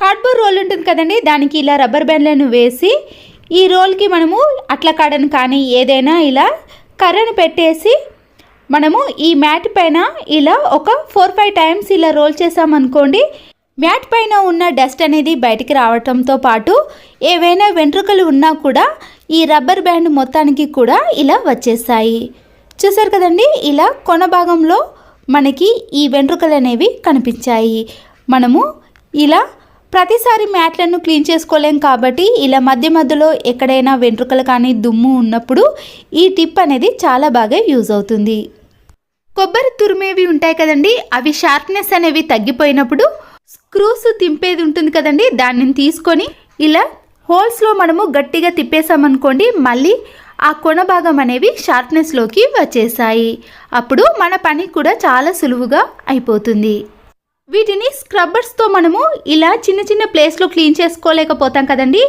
Cardboard role ఉంటుంది కదండి దానికి ఇలా రబ్బర్ బ్యాండ్లను వేసి ఈ రోల్కి మనము అట్ల కాడను కానీ ఏదైనా ఇలా కర్రను పెట్టేసి మనము ఈ మ్యాట్ పైన ఇలా ఒక ఫోర్ ఫైవ్ టైమ్స్ ఇలా రోల్ చేసామనుకోండి మ్యాట్ పైన ఉన్న డస్ట్ అనేది బయటికి రావటంతో పాటు ఏవైనా వెంట్రుకలు ఉన్నా కూడా ఈ రబ్బర్ బ్యాండ్ మొత్తానికి కూడా ఇలా వచ్చేస్తాయి. చూసారు కదండి ఇలా కొన భాగంలో మనకి ఈ వెంట్రుకలు అనేవి కనిపించాయి. మనము ఇలా ప్రతిసారి మ్యాట్లను క్లీన్ చేసుకోలేం కాబట్టి ఇలా మధ్య మధ్యలో ఎక్కడైనా వెంట్రుకలు కానీ దుమ్ము ఉన్నప్పుడు ఈ టిప్ అనేది చాలా బాగా యూజ్ అవుతుంది. కొబ్బరి తురిమేవి ఉంటాయి కదండి అవి షార్ప్నెస్ అనేవి తగ్గిపోయినప్పుడు స్క్రూస్ తింపేది ఉంటుంది కదండి దాన్ని తీసుకొని ఇలా హోల్స్లో మనము గట్టిగా తిప్పేసామనుకోండి మళ్ళీ ఆ కొన భాగం అనేవి షార్ప్నెస్లోకి వచ్చేసాయి. అప్పుడు మన పని కూడా చాలా సులువుగా అయిపోతుంది. వీటిని స్క్రబ్బర్స్తో మనము ఇలా చిన్న చిన్న ప్లేస్లో క్లీన్ చేసుకోలేకపోతాం కదండి.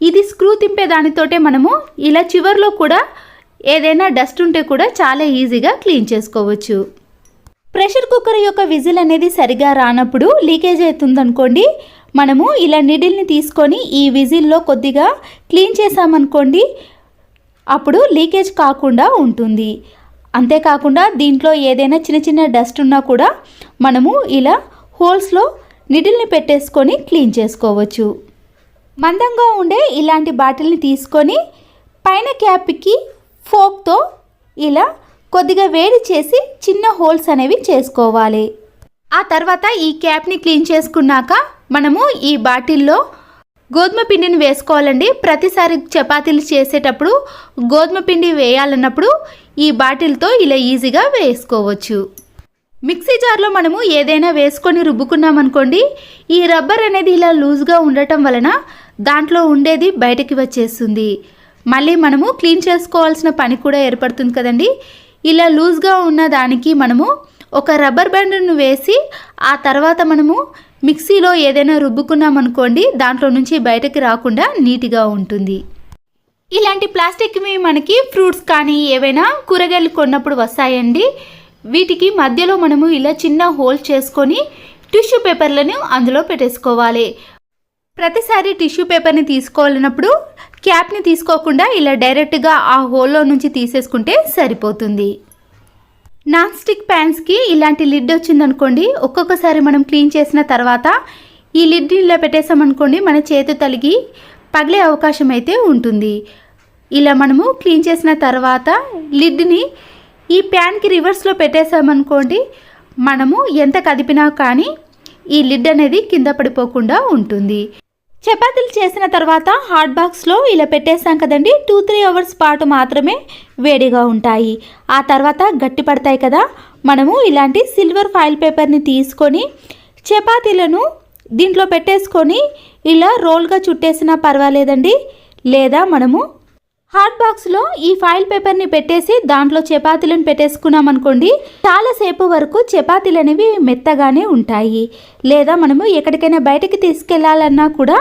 ఇది స్క్రూ తింపే దానితోటే మనము ఇలా చివర్లో కూడా ఏదైనా డస్ట్ ఉంటే కూడా చాలా ఈజీగా క్లీన్ చేసుకోవచ్చు. ప్రెషర్ కుక్కర్ యొక్క విజిల్ అనేది సరిగా రానప్పుడు లీకేజ్ అవుతుందనుకోండి మనము ఇలా నిడిల్ని తీసుకొని ఈ విజిల్లో కొద్దిగా క్లీన్ చేసామనుకోండి అప్పుడు లీకేజ్ కాకుండా ఉంటుంది. అంతేకాకుండా దీంట్లో ఏదైనా చిన్న చిన్న డస్ట్ ఉన్నా కూడా మనము ఇలా హోల్స్లో నిడిల్ని పెట్టేసుకొని క్లీన్ చేసుకోవచ్చు. మందంగా ఉండే ఇలాంటి బాటిల్ని తీసుకొని పైన క్యాప్కి ఫోక్తో ఇలా కొద్దిగా వేడి చేసి చిన్న హోల్స్ అనేవి చేసుకోవాలి. ఆ తర్వాత ఈ క్యాప్ని క్లీన్ చేసుకున్నాక మనము ఈ బాటిల్లో గోధుమ పిండిని వేసుకోవాలండి. ప్రతిసారి చపాతీలు చేసేటప్పుడు గోధుమ పిండి వేయాలన్నప్పుడు ఈ బాటిల్తో ఇలా ఈజీగా వేసుకోవచ్చు. మిక్సీ జార్లో మనము ఏదైనా వేసుకొని రుబ్బుకున్నామనుకోండి ఈ రబ్బర్ అనేది ఇలా లూజ్గా ఉండటం వలన దాంట్లో ఉండేది బయటకి వచ్చేస్తుంది. మళ్ళీ మనము క్లీన్ చేసుకోవాల్సిన పని కూడా ఏర్పడుతుంది కదండి. ఇలా లూజ్గా ఉన్న దానికి మనము ఒక రబ్బర్ బ్యాండ్ను వేసి ఆ తర్వాత మనము మిక్సీలో ఏదైనా రుబ్బుకున్నామనుకోండి దాంట్లో నుంచి బయటకి రాకుండా నీట్గా ఉంటుంది. ఇలాంటి ప్లాస్టిక్వి మనకి ఫ్రూట్స్ కానీ ఏవైనా కూరగాయలు కొన్నప్పుడు వస్తాయండి. వీటికి మధ్యలో మనము ఇలా చిన్న హోల్ చేసుకొని టిష్యూ పేపర్లను అందులో పెట్టేసుకోవాలి. ప్రతిసారి టిష్యూ పేపర్ని తీసుకోవాలన్నప్పుడు క్యాప్ని తీసుకోకుండా ఇలా డైరెక్ట్గా ఆ హోల్లో నుంచి తీసేసుకుంటే సరిపోతుంది. నాన్ స్టిక్ ప్యాన్స్కి ఇలాంటి లిడ్ వచ్చిందనుకోండి ఒక్కొక్కసారి మనం క్లీన్ చేసిన తర్వాత ఈ లిడ్ ఇలా పెట్టేసామనుకోండి మన చేతి తలిగి పగిలే అవకాశం అయితే ఉంటుంది. ఇలా మనము క్లీన్ చేసిన తర్వాత లిడ్ని ఈ ప్యాన్కి రివర్స్లో పెట్టేసామనుకోండి మనము ఎంత కదిపినా కానీ ఈ లిడ్ అనేది కింద పడిపోకుండా ఉంటుంది. చపాతీలు చేసిన తర్వాత హాట్ బాక్స్లో ఇలా పెట్టేసాం కదండి టూ త్రీ అవర్స్ పాటు మాత్రమే వేడిగా ఉంటాయి. ఆ తర్వాత గట్టి పడతాయి కదా మనము ఇలాంటి సిల్వర్ ఫాయిల్ పేపర్ని తీసుకొని చపాతీలను దీంట్లో పెట్టేసుకొని ఇలా రోల్గా చుట్టేసినా పర్వాలేదండి. లేదా మనము హాట్ బాక్స్లో ఈ ఫాయిల్ పేపర్ని పెట్టేసి దాంట్లో చపాతీలను పెట్టేసుకున్నాం అనుకోండి చాలాసేపు వరకు చపాతీలు అనేవి మెత్తగానే ఉంటాయి. లేదా మనము ఎక్కడికైనా బయటకి తీసుకెళ్ళాలన్నా కూడా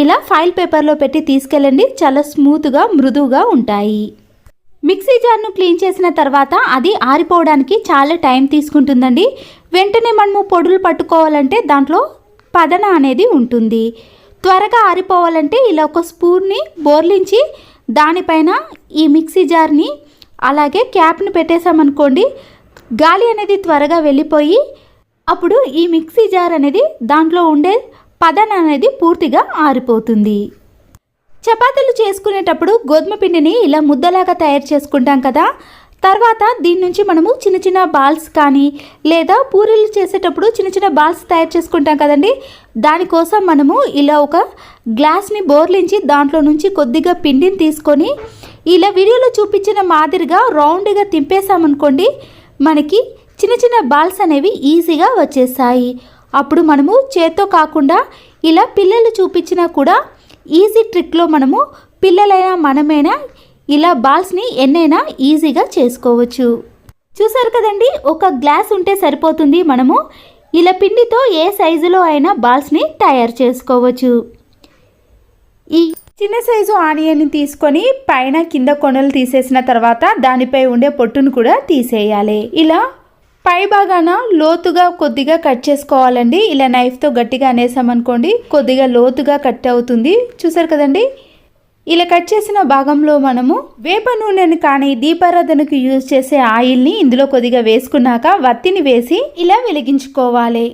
ఇలా ఫైల్ పేపర్లో పెట్టి తీసుకెళ్ళండి చాలా స్మూత్గా మృదువుగా ఉంటాయి. మిక్సీ జార్ను క్లీన్ చేసిన తర్వాత అది ఆరిపోవడానికి చాలా టైం తీసుకుంటుందండి. వెంటనే మనము పొడులు పట్టుకోవాలంటే దాంట్లో పదన అనేది ఉంటుంది. త్వరగా ఆరిపోవాలంటే ఇలా ఒక స్పూన్ని బోర్లించి దానిపైన ఈ మిక్సీ జార్ని అలాగే క్యాప్ని పెట్టేసామనుకోండి గాలి అనేది త్వరగా వెళ్ళిపోయి అప్పుడు ఈ మిక్సీ జార్ అనేది దాంట్లో ఉండే పదన అనేది పూర్తిగా ఆరిపోతుంది. చపాతీలు చేసుకునేటప్పుడు గోధుమ పిండిని ఇలా ముద్దలాగా తయారు చేసుకుంటాం కదా తర్వాత దీని నుంచి మనము చిన్న చిన్న బాల్స్ కానీ లేదా పూరీలు చేసేటప్పుడు చిన్న చిన్న బాల్స్ తయారు చేసుకుంటాం కదండి. దానికోసం మనము ఇలా ఒక గ్లాస్ని బోర్లించి దాంట్లో నుంచి కొద్దిగా పిండిని తీసుకొని ఇలా వీడియోలో చూపించిన మాదిరిగా రౌండ్గా తింపేసామనుకోండి మనకి చిన్న చిన్న బాల్స్ అనేవి ఈజీగా వచ్చేసాయి అప్పుడు మనము చేత్తో కాకుండా ఇలా పిల్లలు చూపించినా కూడా ఈజీ ట్రిక్లో మనము పిల్లలైనా మనమైనా ఇలా బాల్స్ని ఎన్నైనా ఈజీగా చేసుకోవచ్చు. చూసారు కదండి? ఒక గ్లాస్ ఉంటే సరిపోతుంది మనము. ఇలా పిండితో ఏ సైజులో అయినా బాల్స్ని తయారు చేసుకోవచ్చు. ఈ చిన్న సైజు ఆనియన్ని తీసుకొని పైన కింద కొనలు తీసేసిన తర్వాత దానిపై ఉండే పొట్టును కూడా తీసేయాలి. ఇలా పై భాగాన లోతుగా కొద్దిగా కట్ చేసుకోవాలండి. ఇలా నైఫ్తో గట్టిగా అనేసామనుకోండి కొద్దిగా లోతుగా కట్ అవుతుంది. చూసారు కదండి? ఇలా కట్ చేసిన భాగంలో మనము వేప నూనెను కానీ దీపారాధనకు యూజ్ చేసే ఆయిల్ని ఇందులో కొద్దిగా వేసుకున్నాక వత్తిని వేసి ఇలా వెలిగించుకోవాలి.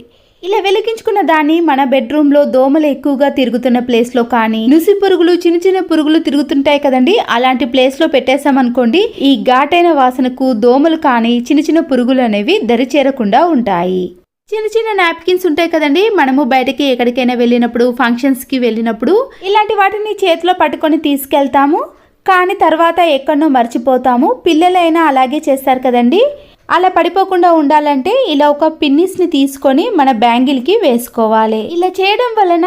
ఇలా వెలిగించుకున్న దాన్ని మన బెడ్రూమ్లో దోమలు ఎక్కువగా తిరుగుతున్న ప్లేస్లో కానీ నుసి పురుగులు చిన్న చిన్న పురుగులు తిరుగుతుంటాయి కదండి అలాంటి ప్లేస్లో పెట్టేసామనుకోండి ఈ ఘాటైన వాసనకు దోమలు కానీ చిన్న చిన్న పురుగులు అనేవి దరి చేరకుండా ఉంటాయి. చిన్న చిన్న నాప్కిన్స్ ఉంటాయి కదండి. మనము బయటకి ఎక్కడికైనా వెళ్ళినప్పుడు ఫంక్షన్స్కి వెళ్ళినప్పుడు ఇలాంటి వాటిని చేతిలో పట్టుకొని తీసుకెళ్తాము. కానీ తర్వాత ఎక్కడనో మర్చిపోతాము. పిల్లలైనా అలాగే చేస్తారు కదండి. అలా పడిపోకుండా ఉండాలంటే ఇలా ఒక పిన్నిస్ని తీసుకొని మన బ్యాంగిల్కి వేసుకోవాలి. ఇలా చేయడం వలన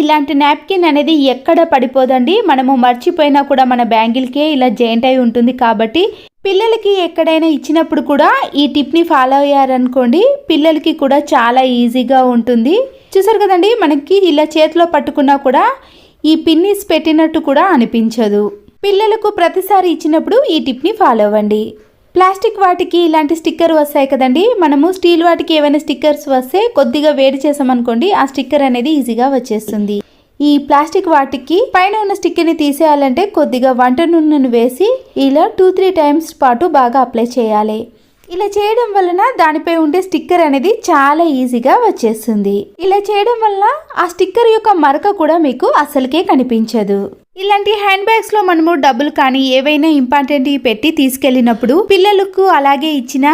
ఇలాంటి నాప్కిన్ అనేది ఎక్కడ పడిపోదండి. మనము మర్చిపోయినా కూడా మన బ్యాంగిల్కే ఇలా జాయింట్ అయి ఉంటుంది కాబట్టి పిల్లలకి ఎక్కడైనా ఇచ్చినప్పుడు కూడా ఈ టిప్ని ఫాలో అయ్యారనుకోండి పిల్లలకి కూడా చాలా ఈజీగా ఉంటుంది. చూసారు కదండి మనకి ఇలా చేతిలో పట్టుకున్నా కూడా ఈ పిన్నిస్ పెట్టినట్టు కూడా అనిపించదు. పిల్లలకు ప్రతిసారి ఇచ్చినప్పుడు ఈ టిప్ని ఫాలో అవ్వండి. ప్లాస్టిక్ వాటికి ఇలాంటి స్టిక్కర్ వస్తాయి కదండి మనము స్టీల్ వాటికి ఏమైనా స్టిక్కర్స్ వస్తే కొద్దిగా వేడి చేసామనుకోండి ఆ స్టిక్కర్ అనేది ఈజీగా వచ్చేస్తుంది. ఈ ప్లాస్టిక్ వాటికి పైన ఉన్న స్టిక్కర్ని తీసేయాలంటే కొద్దిగా వంట నూనెను వేసి ఇలా టూ త్రీ టైమ్స్ పాటు బాగా అప్లై చేయాలి. ఇలా చేయడం వలన దానిపై ఉండే స్టిక్కర్ అనేది చాలా ఈజీగా వచ్చేస్తుంది. ఇలా చేయడం వల్ల ఆ స్టిక్కర్ యొక్క మరక కూడా మీకు అసలుకే కనిపించదు. ఇలాంటి హ్యాండ్ బ్యాగ్స్లో మనము డబ్బులు కానీ ఏవైనా ఇంపార్టెంట్ పెట్టి తీసుకెళ్ళినప్పుడు పిల్లలకు అలాగే ఇచ్చిన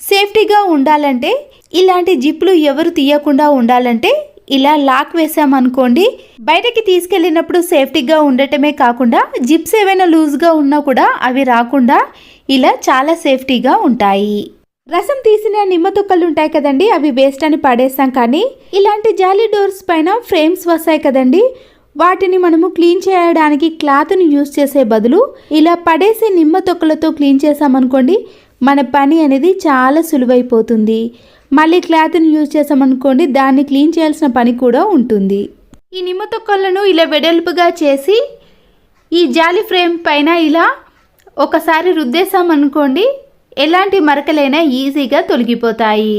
సేఫ్టీగా ఉండాలంటే ఇలాంటి జిప్లు ఎవరు తీయకుండా ఉండాలంటే ఇలా లాక్ వేసామనుకోండి బయటకి తీసుకెళ్ళినప్పుడు సేఫ్టీగా ఉండటమే కాకుండా జిప్స్ ఏవైనా లూజ్గా ఉన్నా కూడా అవి రాకుండా ఇలా చాలా సేఫ్టీగా ఉంటాయి. రసం తీసిన నిమ్మ తుక్కలు ఉంటాయి కదండి అవి వేస్ట్ అని పడేస్తాం కానీ ఇలాంటి జాలీ డోర్స్ పైన ఫ్రేమ్స్ వస్తాయి కదండి వాటిని మనము క్లీన్ చేయడానికి క్లాత్ని యూజ్ చేసే బదులు ఇలా పడేసే నిమ్మ తొక్కలతో క్లీన్ చేసామనుకోండి మన పని అనేది చాలా సులువైపోతుంది. మళ్ళీ క్లాత్ని యూజ్ చేసామనుకోండి దాన్ని క్లీన్ చేయాల్సిన పని కూడా ఉంటుంది. ఈ నిమ్మ తొక్కలను ఇలా వెడల్పుగా చేసి ఈ జాలి ఫ్రేమ్ పైన ఇలా ఒకసారి రుద్దేశామనుకోండి ఎలాంటి మరకలైనా ఈజీగా తొలగిపోతాయి.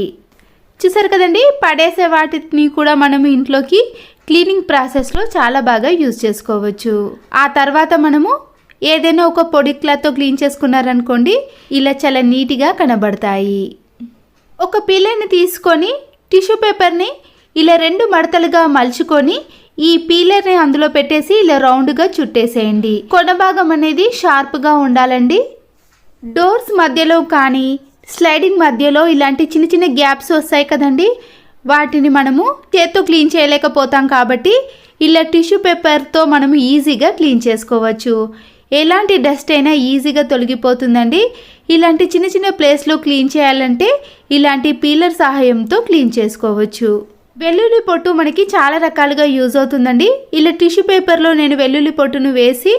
చూసారు కదండి పడేసే వాటిని కూడా మనం ఇంట్లోకి క్లీనింగ్ ప్రాసెస్లో చాలా బాగా యూజ్ చేసుకోవచ్చు. ఆ తర్వాత మనము ఏదైనా ఒక పొడి క్లాత్తో క్లీన్ చేసుకున్నారనుకోండి ఇలా చాలా నీట్గా కనబడతాయి. ఒక పీలేని తీసుకొని టిష్యూ పేపర్ని ఇలా రెండు మడతలుగా మలుచుకొని ఈ పీలర్ని అందులో పెట్టేసి ఇలా రౌండ్గా చుట్టేసేయండి. కొన భాగం అనేది షార్ప్గా ఉండాలండి. డోర్స్ మధ్యలో కానీ స్లైడింగ్ మధ్యలో ఇలాంటి చిన్న చిన్న గ్యాప్స్ వస్తాయి కదండి. వాటిని మనము చేత్తో క్లీన్ చేయలేకపోతాం కాబట్టి ఇలా టిష్యూ పేపర్తో మనము ఈజీగా క్లీన్ చేసుకోవచ్చు. ఎలాంటి డస్ట్ అయినా ఈజీగా తొలగిపోతుందండి. ఇలాంటి చిన్న చిన్న ప్లేస్లో క్లీన్ చేయాలంటే ఇలాంటి పీలర్ సహాయంతో క్లీన్ చేసుకోవచ్చు. వెల్లుల్లి పొట్టు మనకి చాలా రకాలుగా యూజ్ అవుతుందండి. ఇలా టిష్యూ పేపర్లో నేను వెల్లుల్లి పొట్టును వేసి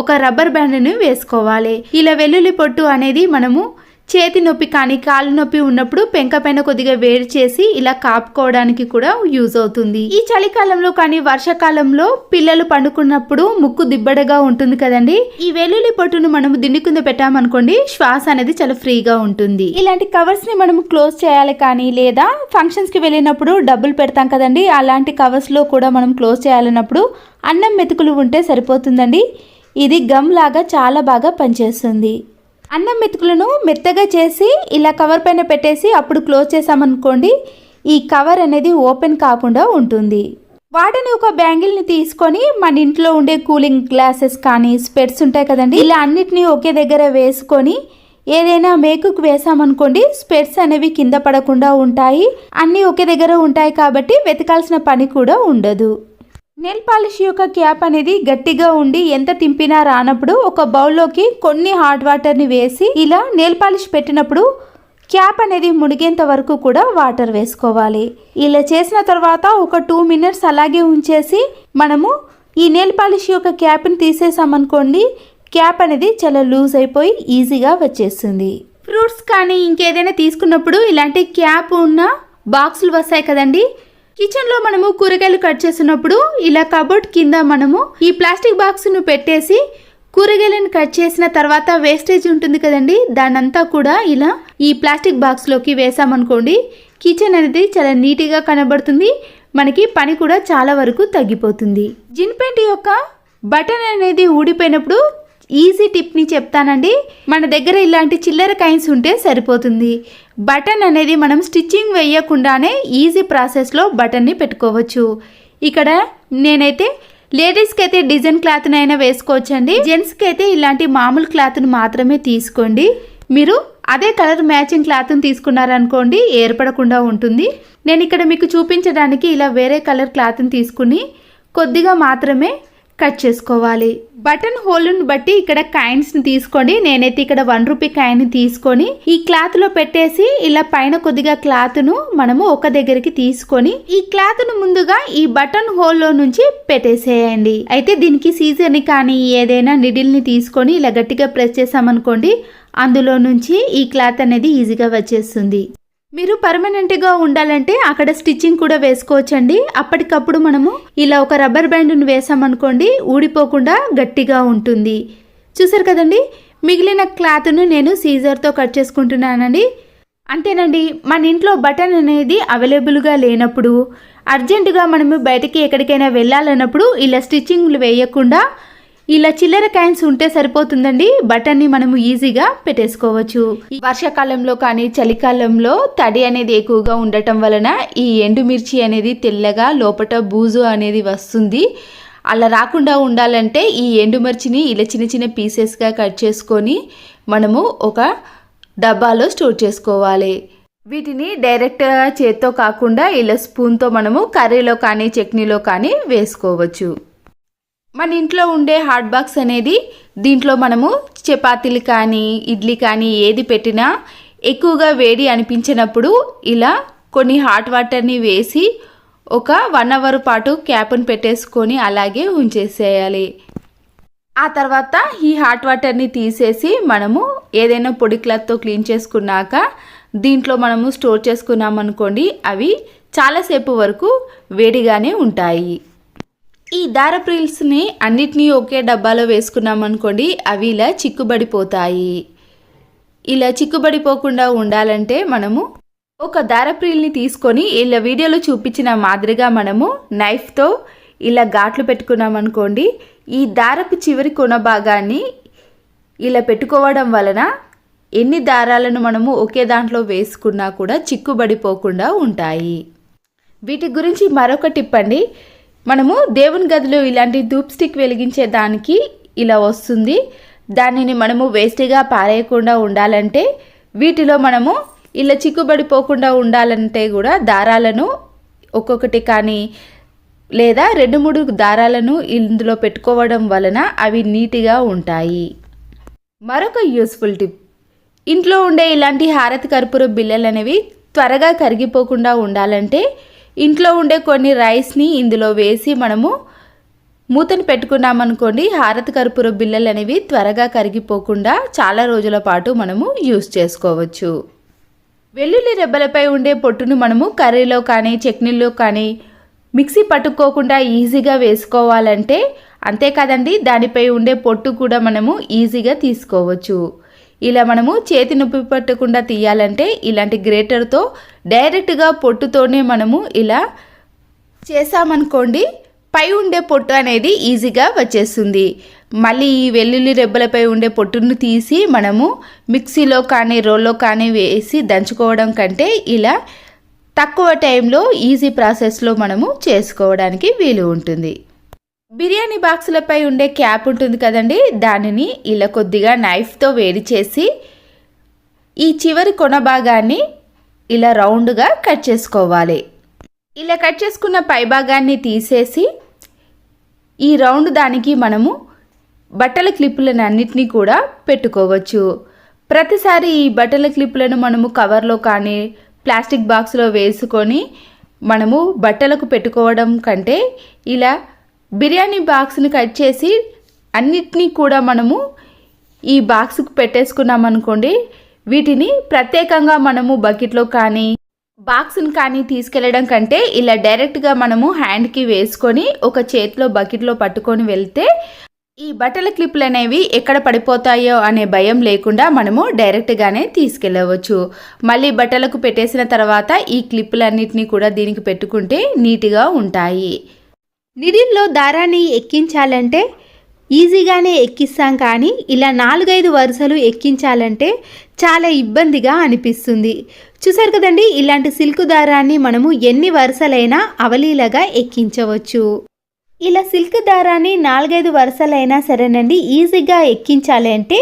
ఒక రబ్బర్ బ్యాండ్ను వేసుకోవాలి. ఇలా వెల్లుల్లి పొట్టు అనేది మనము చేతి నొప్పి కానీ కాలు నొప్పి ఉన్నప్పుడు పెంక పైన కొద్దిగా వేడి చేసి ఇలా కాపుకోవడానికి కూడా యూజ్ అవుతుంది. ఈ చలికాలంలో కానీ వర్షాకాలంలో పిల్లలు పండుకున్నప్పుడు ముక్కు దిబ్బడగా ఉంటుంది కదండి. ఈ వెల్లుల్లి పొట్టును మనం దిండి కింద పెట్టామనుకోండి శ్వాస అనేది చాలా ఫ్రీగా ఉంటుంది. ఇలాంటి కవర్స్ని మనం క్లోజ్ చేయాలి కానీ లేదా ఫంక్షన్స్కి వెళ్ళినప్పుడు డబ్బులు పెడతాం కదండి. అలాంటి కవర్స్లో కూడా మనం క్లోజ్ చేయాలన్నప్పుడు అన్నం మెతుకులు ఉంటే సరిపోతుందండి. ఇది గమ్ లాగా చాలా బాగా పనిచేస్తుంది. అన్నం మెతుకులను మెత్తగా చేసి ఇలా కవర్ పైన పెట్టేసి అప్పుడు క్లోజ్ చేసామనుకోండి ఈ కవర్ అనేది ఓపెన్ కాకుండా ఉంటుంది. వాటిని ఒక బ్యాంగిల్ని తీసుకొని మన ఇంట్లో ఉండే కూలింగ్ గ్లాసెస్ కానీ స్పెట్స్ ఉంటాయి కదండి ఇలా అన్నిటినీ ఒకే దగ్గర వేసుకొని ఏదైనా మేకుకు వేసామనుకోండి స్పెట్స్ అనేవి కింద పడకుండా ఉంటాయి. అన్నీ ఒకే దగ్గర ఉంటాయి కాబట్టి వెతకాల్సిన పని కూడా ఉండదు. నెల్ పాలిష్ యొక్క క్యాప్ అనేది గట్టిగా ఉండి ఎంత తింపినా రానప్పుడు ఒక బౌల్లోకి కొన్ని హాట్ వాటర్ని వేసి ఇలా నెల్ పాలిష్ పెట్టినప్పుడు క్యాప్ అనేది మునిగేంత వరకు కూడా వాటర్ వేసుకోవాలి. ఇలా చేసిన తర్వాత ఒక టూ మినిట్స్ అలాగే ఉంచేసి మనము ఈ నెల్ పాలిష్ యొక్క క్యాప్ని తీసేసామనుకోండి క్యాప్ అనేది చాలా లూజ్ అయిపోయి ఈజీగా వచ్చేస్తుంది. ఫ్రూట్స్ కానీ ఇంకేదైనా తీసుకున్నప్పుడు ఇలాంటి క్యాప్ ఉన్న బాక్సులు వస్తాయి కదండి కిచెన్లో మనము కూరగాయలు కట్ చేసినప్పుడు ఇలా కబోర్డ్ కింద మనము ఈ ప్లాస్టిక్ బాక్స్ను పెట్టేసి కూరగాయలను కట్ చేసిన తర్వాత వేస్టేజ్ ఉంటుంది కదండి దానంతా కూడా ఇలా ఈ ప్లాస్టిక్ బాక్స్లోకి వేసామనుకోండి కిచెన్ అనేది చాలా నీట్గా కనబడుతుంది మనకి పని కూడా చాలా వరకు తగ్గిపోతుంది. జిన్ పెయింట్ యొక్క బటన్ అనేది ఊడిపోయినప్పుడు ఈజీ టిప్ని చెప్తానండి మన దగ్గర ఇలాంటి చిల్లర కైన్స్ ఉంటే సరిపోతుంది. బటన్ అనేది మనం స్టిచ్చింగ్ వేయకుండానే ఈజీ ప్రాసెస్లో బటన్ని పెట్టుకోవచ్చు. ఇక్కడ నేనైతే లేడీస్కి అయితే డిజైన్ క్లాత్నైనా వేసుకోవచ్చండి. జెంట్స్కి అయితే ఇలాంటి మామూలు క్లాత్ను మాత్రమే తీసుకోండి. మీరు అదే కలర్ మ్యాచింగ్ క్లాత్ని తీసుకున్నారనుకోండి ఏర్పడకుండా ఉంటుంది. నేను ఇక్కడ మీకు చూపించడానికి ఇలా వేరే కలర్ క్లాత్ని తీసుకుని కొద్దిగా మాత్రమే కట్ చేసుకోవాలి. బటన్ హోల్ను బట్టి ఇక్కడ కాయిన్స్ని తీసుకొని నేనైతే ఇక్కడ వన్ రూపీ కాయిన్ తీసుకొని ఈ క్లాత్లో పెట్టేసి ఇలా పైన కొద్దిగా క్లాత్ను మనము ఒక దగ్గరికి తీసుకొని ఈ క్లాత్ను ముందుగా ఈ బటన్ హోల్లో నుంచి పెట్టేసేయండి. అయితే దీనికి సీజర్ని కానీ ఏదైనా నిడిల్ని తీసుకొని ఇలా గట్టిగా ప్రెస్ చేసామనుకోండి అందులో నుంచి ఈ క్లాత్ అనేది ఈజీగా వచ్చేస్తుంది. మీరు పర్మనెంట్గా ఉండాలంటే అక్కడ స్టిచ్చింగ్ కూడా వేసుకోవచ్చండి. అప్పటికప్పుడు మనము ఇలా ఒక రబ్బర్ బ్యాండ్ను వేసామనుకోండి ఊడిపోకుండా గట్టిగా ఉంటుంది. చూసారు కదండి? మిగిలిన క్లాత్ను నేను సీజర్తో కట్ చేసుకుంటున్నానండి. అంతేనండి మన ఇంట్లో బటన్ అనేది అవైలబుల్గా లేనప్పుడు అర్జెంటుగా మనము బయటకి ఎక్కడికైనా వెళ్ళాలన్నప్పుడు ఇలా స్టిచ్చింగ్లు వేయకుండా ఇలా చిల్లర కాయిన్స్ ఉంటే సరిపోతుందండి. బటన్ని మనము ఈజీగా పెట్టేసుకోవచ్చు. వర్షాకాలంలో కానీ చలికాలంలో తడి అనేది ఎక్కువగా ఉండటం వలన ఈ ఎండుమిర్చి అనేది తెల్లగా లోపట బూజు అనేది వస్తుంది. అలా రాకుండా ఉండాలంటే ఈ ఎండుమిర్చిని ఇలా చిన్న చిన్న పీసెస్గా కట్ చేసుకొని మనము ఒక డబ్బాలో స్టోర్ చేసుకోవాలి. వీటిని డైరెక్ట్ చేత్తో కాకుండా ఇలా స్పూన్తో మనము కర్రీలో కానీ చట్నీలో కానీ వేసుకోవచ్చు. మన ఇంట్లో ఉండే హాట్ బాక్స్ అనేది దీంట్లో మనము చపాతీలు కానీ ఇడ్లీ కానీ ఏది పెట్టినా ఎక్కువగా వేడి అనిపించినప్పుడు ఇలా కొన్ని హాట్ వాటర్ని వేసి ఒక వన్ అవర్ పాటు క్యాప్ని పెట్టేసుకొని అలాగే ఉంచేసేయాలి. ఆ తర్వాత ఈ హాట్ వాటర్ని తీసేసి మనము ఏదైనా పొడి క్లాత్తో క్లీన్ చేసుకున్నాక దీంట్లో మనము స్టోర్ చేసుకున్నామనుకోండి అవి చాలాసేపు వరకు వేడిగానే ఉంటాయి. ఈ దారప్రిల్స్ని అన్నిటినీ ఒకే డబ్బాలో వేసుకున్నాం అనుకోండి అవి ఇలా చిక్కుబడిపోతాయి. ఇలా చిక్కుబడిపోకుండా ఉండాలంటే మనము ఒక దారప్రిల్ని తీసుకొని ఇలా వీడియోలో చూపించిన మాదిరిగా మనము నైఫ్తో ఇలా ఘాట్లు పెట్టుకున్నామనుకోండి ఈ దారపు చివరి కొన భాగాన్ని ఇలా పెట్టుకోవడం వలన ఎన్ని దారాలను మనము ఒకే దాంట్లో వేసుకున్నా కూడా చిక్కుబడిపోకుండా ఉంటాయి. వీటి గురించి మరొక టిప్ అండి. మనము దేవుని గదిలో ఇలాంటి ధూప్ స్టిక్ వెలిగించే దానికి ఇలా వస్తుంది. దానిని మనము వేస్ట్గా పారేయకుండా ఉండాలంటే వీటిలో మనము ఇలా చిక్కుబడిపోకుండా ఉండాలంటే కూడా దారాలను ఒక్కొక్కటి కానీ లేదా రెండు మూడు దారాలను ఇందులో పెట్టుకోవడం వలన అవి నీట్గా ఉంటాయి. మరొక యూస్ఫుల్ టిప్. ఇంట్లో ఉండే ఇలాంటి హారతి కర్పూర బిళ్ళలు అనేవి త్వరగా కరిగిపోకుండా ఉండాలంటే ఇంట్లో ఉండే కొన్ని రైస్ని ఇందులో వేసి మనము మూతను పెట్టుకున్నామనుకోండి హారతి కర్పూర బిళ్ళలు అనేవి త్వరగా కరిగిపోకుండా చాలా రోజుల పాటు మనము యూస్ చేసుకోవచ్చు. వెల్లుల్లి రెబ్బలపై ఉండే పొట్టును మనము కర్రీలో కానీ చట్నీలో కానీ మిక్సీ పట్టుకోకుండా ఈజీగా వేసుకోవాలంటే అంతేకాదండి దానిపై ఉండే పొట్టు కూడా మనము ఈజీగా తీసుకోవచ్చు. ఇలా మనము చేతి నొప్పి పట్టకుండా తీయాలంటే ఇలాంటి గ్రేటర్తో డైరెక్ట్గా పొట్టుతోనే మనము ఇలా చేసామనుకోండి పై ఉండే పొట్టు అనేది ఈజీగా వచ్చేస్తుంది. మళ్ళీ ఈ వెల్లుల్లి రెబ్బలపై ఉండే పొట్టును తీసి మనము మిక్సీలో కానీ రోల్లో కానీ వేసి దంచుకోవడం కంటే ఇలా తక్కువ టైంలో ఈజీ ప్రాసెస్లో మనము చేసుకోవడానికి వీలు ఉంటుంది. బిర్యానీ బాక్సులపై ఉండే క్యాప్ ఉంటుంది కదండి దానిని ఇలా కొద్దిగా నైఫ్తో వేడి చేసి ఈ చివరి కొన భాగాన్ని ఇలా రౌండ్గా కట్ చేసుకోవాలి. ఇలా కట్ చేసుకున్న పై భాగాన్ని తీసేసి ఈ రౌండ్ దానికి మనము బట్టల క్లిప్పులను అన్నిటినీ కూడా పెట్టుకోవచ్చు. ప్రతిసారి ఈ బట్టల క్లిప్పులను మనము కవర్లో కానీ ప్లాస్టిక్ బాక్స్లో వేసుకొని మనము బట్టలకు పెట్టుకోవడం కంటే ఇలా బిర్యానీ బాక్స్ని కట్ చేసి అన్నిటినీ కూడా మనము ఈ బాక్స్కి పెట్టేసుకున్నాం అనుకోండి వీటిని ప్రత్యేకంగా మనము బకెట్లో కానీ బాక్స్ని కానీ తీసుకెళ్ళడం కంటే ఇలా డైరెక్ట్గా మనము హ్యాండ్కి వేసుకొని ఒక చేతిలో బకెట్లో పట్టుకొని వెళ్తే ఈ బట్టల క్లిప్లు అనేవి ఎక్కడ పడిపోతాయో అనే భయం లేకుండా మనము డైరెక్ట్గానే తీసుకెళ్ళవచ్చు. మళ్ళీ బట్టలకు పెట్టేసిన తర్వాత ఈ క్లిప్పులన్నిటినీ కూడా దీనికి పెట్టుకుంటే నీట్గా ఉంటాయి. నిడిల్లో దారాన్ని ఎక్కించాలంటే ఈజీగానే ఎక్కిస్తాం కానీ ఇలా నాలుగైదు వరుసలు ఎక్కించాలంటే చాలా ఇబ్బందిగా అనిపిస్తుంది. చూసారు కదండి ఇలాంటి సిల్క్ దారాన్ని మనము ఎన్ని వరుసలైనా అవలీలగా ఎక్కించవచ్చు. ఇలా సిల్క్ దారాన్ని నాలుగైదు వరుసలైనా సరేనండి ఈజీగా ఎక్కించాలి అంటే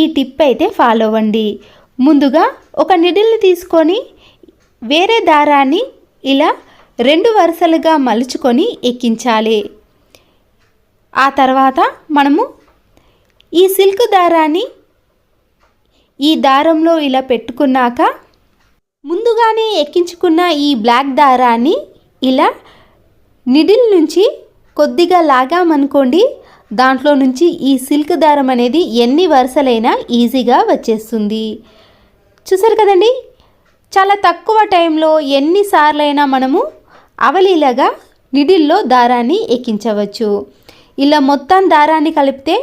ఈ టిప్ అయితే ఫాలో అవ్వండి. ముందుగా ఒక నిడిల్ని తీసుకొని వేరే దారాన్ని ఇలా రెండు వరుసలుగా మలుచుకొని ఎక్కించాలి. ఆ తర్వాత మనము ఈ సిల్క్ దారాన్ని ఈ దారంలో ఇలా పెట్టుకున్నాక ముందుగానే ఎక్కించుకున్న ఈ బ్లాక్ దారాన్ని ఇలా నిడిల్ నుంచి కొద్దిగా లాగామనుకోండి దాంట్లో నుంచి ఈ సిల్క్ దారం అనేది ఎన్ని వరుసలైనా ఈజీగా వచ్చేస్తుంది. చూసారు కదండి? చాలా తక్కువ టైంలో ఎన్నిసార్లైనా మనము అవలీలగా నిడిల్లో దారాన్ని ఎక్కించవచ్చు. ఇలా మొత్తం దారాన్ని కలిపితే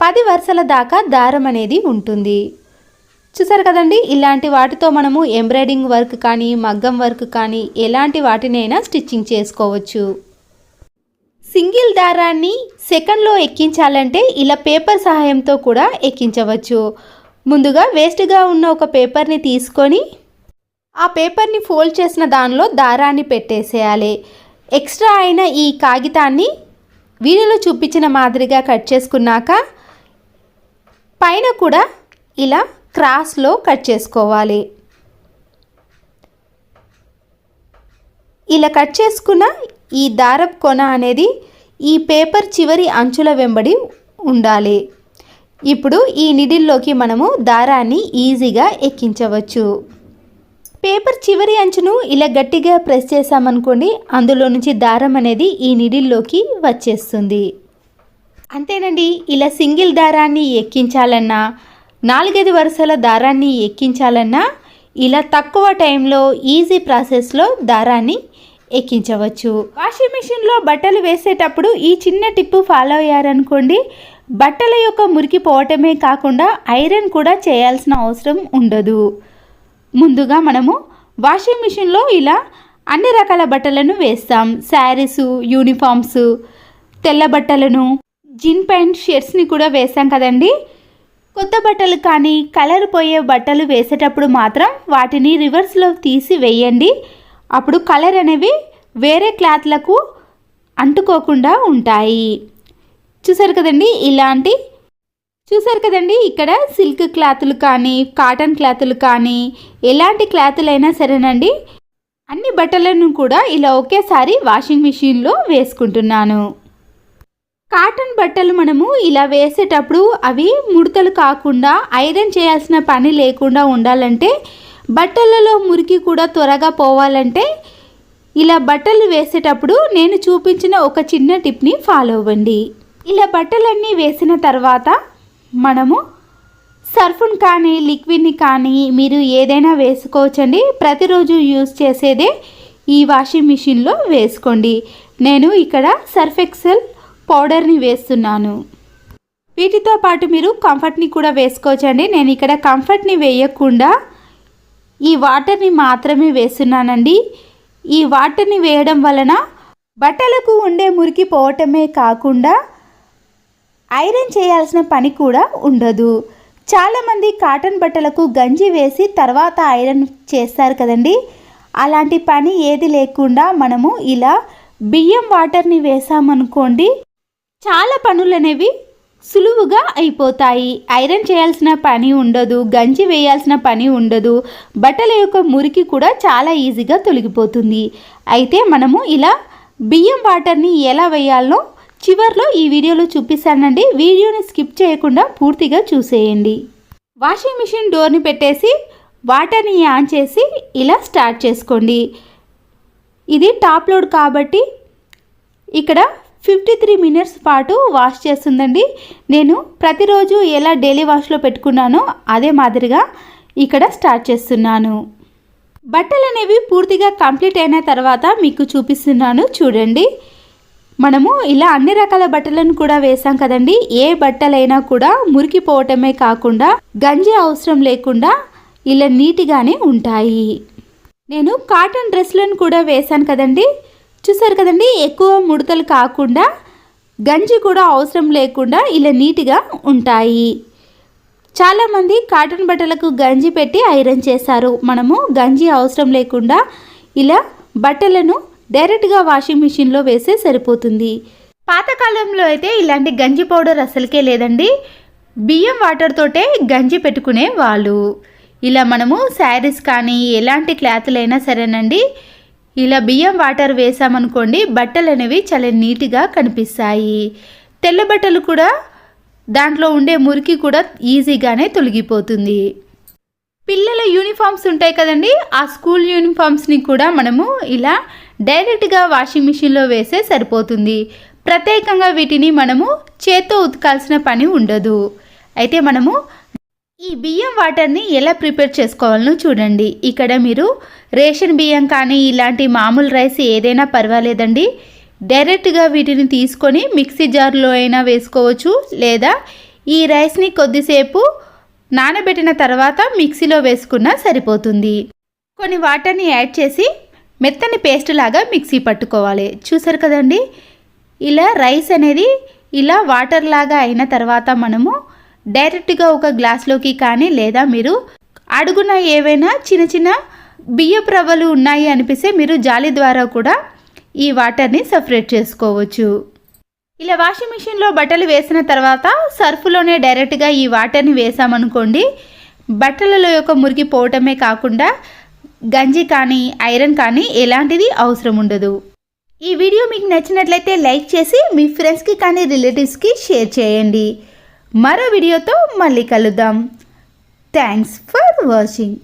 పది వరుసల దాకా దారం అనేది ఉంటుంది. చూసారు కదండి? ఇలాంటి వాటితో మనము ఎంబ్రాయిడింగ్ వర్క్ కానీ మగ్గం వర్క్ కానీ ఎలాంటి వాటినైనా స్టిచ్చింగ్ చేసుకోవచ్చు. సింగిల్ దారాన్ని సెకండ్లో ఎక్కించాలంటే ఇలా పేపర్ సహాయంతో కూడా ఎక్కించవచ్చు. ముందుగా వేస్ట్గా ఉన్న ఒక పేపర్ని తీసుకొని ఆ పేపర్ని ఫోల్డ్ చేసిన దానిలో దారాన్ని పెట్టేసేయాలి. ఎక్స్ట్రా అయిన ఈ కాగితాన్ని వీడియోలో చూపించిన మాదిరిగా కట్ చేసుకున్నాక పైన కూడా ఇలా క్రాస్లో కట్ చేసుకోవాలి. ఇలా కట్ చేసుకున్న ఈ దారపు కొన అనేది ఈ పేపర్ చివరి అంచుల వెంబడి ఉండాలి. ఇప్పుడు ఈ నిడిల్లోకి మనము దారాన్ని ఈజీగా ఎక్కించవచ్చు. పేపర్ చివరి అంచును ఇలా గట్టిగా ప్రెస్ చేసామనుకోండి అందులో నుంచి దారం అనేది ఈ నిడిల్లోకి వచ్చేస్తుంది. అంతేనండి ఇలా సింగిల్ దారాన్ని ఎక్కించాలన్నా నాలుగైదు వరుసల దారాన్ని ఎక్కించాలన్నా ఇలా తక్కువ టైంలో ఈజీ ప్రాసెస్లో దారాన్ని ఎక్కించవచ్చు. వాషింగ్ మిషన్లో బట్టలు వేసేటప్పుడు ఈ చిన్న టిప్పు ఫాలో అయ్యారనుకోండి బట్టల యొక్క మురికి పోవటమే కాకుండా ఐరన్ కూడా చేయాల్సిన అవసరం ఉండదు. ముందుగా మనము వాషింగ్ మిషన్లో ఇలా అన్ని రకాల బట్టలను వేస్తాం. శారీస్ యూనిఫామ్స్ తెల్ల బట్టలను జీన్ ప్యాంట్ షర్ట్స్ని కూడా వేస్తాం కదండి. కొత్త బట్టలు కానీ కలర్ పోయే బట్టలు వేసేటప్పుడు మాత్రం వాటిని రివర్స్లో తీసి వేయండి. అప్పుడు కలర్ అనేవి వేరే క్లాత్లకు అంటుకోకుండా ఉంటాయి. చూసారు కదండి ఇలాంటి చూసారు కదండి ఇక్కడ సిల్క్ క్లాతులు కానీ కాటన్ క్లాతులు కానీ ఎలాంటి క్లాతులైనా సరేనండి. అన్ని బట్టలను కూడా ఇలా ఒకేసారి వాషింగ్ మిషన్లో వేసుకుంటున్నాను. కాటన్ బట్టలు మనము ఇలా వేసేటప్పుడు అవి ముడతలు కాకుండా ఐరన్ చేయాల్సిన పని లేకుండా ఉండాలంటే బట్టలలో మురికి కూడా త్వరగా పోవాలంటే ఇలా బట్టలు వేసేటప్పుడు నేను చూపించిన ఒక చిన్న టిప్ని ఫాలో అవ్వండి. ఇలా బట్టలన్నీ వేసిన తర్వాత మనము సర్ఫుని కానీ లిక్విడ్ని కానీ మీరు ఏదైనా వేసుకోవచ్చండి. ప్రతిరోజు యూజ్ చేసేదే ఈ వాషింగ్ మిషన్లో వేసుకోండి. నేను ఇక్కడ సర్ఫ్ ఎక్సెల్ పౌడర్ని వేస్తున్నాను. వీటితో పాటు మీరు కంఫర్ట్ని కూడా వేసుకోవచ్చండి. నేను ఇక్కడ కంఫర్ట్ని వేయకుండా ఈ వాటర్ని మాత్రమే వేస్తున్నానండి. ఈ వాటర్ని వేయడం వలన బట్టలకు ఉండే మురికి పోవటమే కాకుండా ఐరన్ చేయాల్సిన పని కూడా ఉండదు. చాలామంది కాటన్ బట్టలకు గంజి వేసి తర్వాత ఐరన్ చేస్తారు కదండి. అలాంటి పని ఏది లేకుండా మనము ఇలా బియ్యం వాటర్ని వేసామనుకోండి చాలా పనులు అనేవి సులువుగా అయిపోతాయి. ఐరన్ చేయాల్సిన పని ఉండదు గంజి వేయాల్సిన పని ఉండదు. బట్టల యొక్క మురికి కూడా చాలా ఈజీగా తొలగిపోతుంది. అయితే మనము ఇలా బియ్యం వాటర్ని ఎలా వేయాలో చివర్లో ఈ వీడియోలో చూపిస్తానండి. వీడియోని స్కిప్ చేయకుండా పూర్తిగా చూసేయండి. వాషింగ్ మిషన్ డోర్ని పెట్టేసి వాటర్ని ఆన్ చేసి ఇలా స్టార్ట్ చేసుకోండి. ఇది టాప్ లోడ్ కాబట్టి ఇక్కడ ఫిఫ్టీ త్రీ మినిట్స్ పాటు వాష్ చేస్తుందండి. నేను ప్రతిరోజు ఎలా డైలీ వాష్లో పెట్టుకున్నానో అదే మాదిరిగా ఇక్కడ స్టార్ట్ చేస్తున్నాను. బట్టలు అనేవి పూర్తిగా కంప్లీట్ అయిన తర్వాత మీకు చూపిస్తున్నాను. చూడండి. మనము ఇలా అన్ని రకాల బట్టలను కూడా వేసాం కదండి. ఏ బట్టలైనా కూడా మురికిపోవటమే కాకుండా గంజి అవసరం లేకుండా ఇలా నీట్గానే ఉంటాయి. నేను కాటన్ డ్రెస్లను కూడా వేశాను కదండి. చూసారు కదండి ఎక్కువ ముడతలు కాకుండా గంజి కూడా అవసరం లేకుండా ఇలా నీట్గా ఉంటాయి. చాలామంది కాటన్ బట్టలకు గంజి పెట్టి ఐరన్ చేశారు. మనము గంజి అవసరం లేకుండా ఇలా బట్టలను డైరెక్ట్గా వాషింగ్ మిషన్లో వేస్తే సరిపోతుంది. పాతకాలంలో అయితే ఇలాంటి గంజి పౌడర్ అసలుకే లేదండి. బియ్యం వాటర్తోటే గంజి పెట్టుకునే వాళ్ళు. ఇలా మనము శారీస్ కానీ ఎలాంటి క్లాతులైనా సరేనండి. ఇలా బియ్యం వాటర్ వేసామనుకోండి బట్టలు అనేవి చాలా నీట్గా కనిపిస్తాయి. తెల్ల బట్టలు కూడా దాంట్లో ఉండే మురికి కూడా ఈజీగానే తొలగిపోతుంది. పిల్లల యూనిఫామ్స్ ఉంటాయి కదండి ఆ స్కూల్ యూనిఫామ్స్ని కూడా మనము ఇలా డైరెక్ట్గా వాషింగ్ మిషన్లో వేసే సరిపోతుంది. ప్రత్యేకంగా వీటిని మనము చేత్తో ఉతకాల్సిన పని ఉండదు. అయితే మనము ఈ బియ్యం వాటర్ని ఎలా ప్రిపేర్ చేసుకోవాలనో చూడండి. ఇక్కడ మీరు రేషన్ బియ్యం కానీ ఇలాంటి మామూలు రైస్ ఏదైనా పర్వాలేదండి. డైరెక్ట్గా వీటిని తీసుకొని మిక్సీ జార్లో అయినా వేసుకోవచ్చు. లేదా ఈ రైస్ని కొద్దిసేపు నానబెట్టిన తర్వాత మిక్సీలో వేసుకున్నా సరిపోతుంది. కొన్ని వాటర్ని యాడ్ చేసి మెత్తని పేస్ట్ లాగా మిక్సీ పట్టుకోవాలి. చూసారు కదండి? ఇలా రైస్ అనేది ఇలా వాటర్ లాగా అయిన తర్వాత మనము డైరెక్ట్గా ఒక గ్లాస్లోకి కానీ లేదా మీరు అడుగున ఏవైనా చిన్న చిన్న బియ్యపు రవ్వలు ఉన్నాయి అనిపిస్తే మీరు జాలి ద్వారా కూడా ఈ వాటర్ని సపరేట్ చేసుకోవచ్చు. ఇలా వాషింగ్ మిషన్లో బట్టలు వేసిన తర్వాత సర్ఫ్లోనే డైరెక్ట్గా ఈ వాటర్ని వేసామనుకోండి బట్టలలో యొక్క మురికి పోవటమే కాకుండా గంజి కానీ ఐరన్ కానీ ఎలాంటిది అవసరం ఉండదు. ఈ వీడియో మీకు నచ్చినట్లయితే లైక్ చేసి మీ ఫ్రెండ్స్కి కానీ రిలేటివ్స్కి షేర్ చేయండి. మరో వీడియోతో మళ్ళీ కలుద్దాం. Thanks for watching.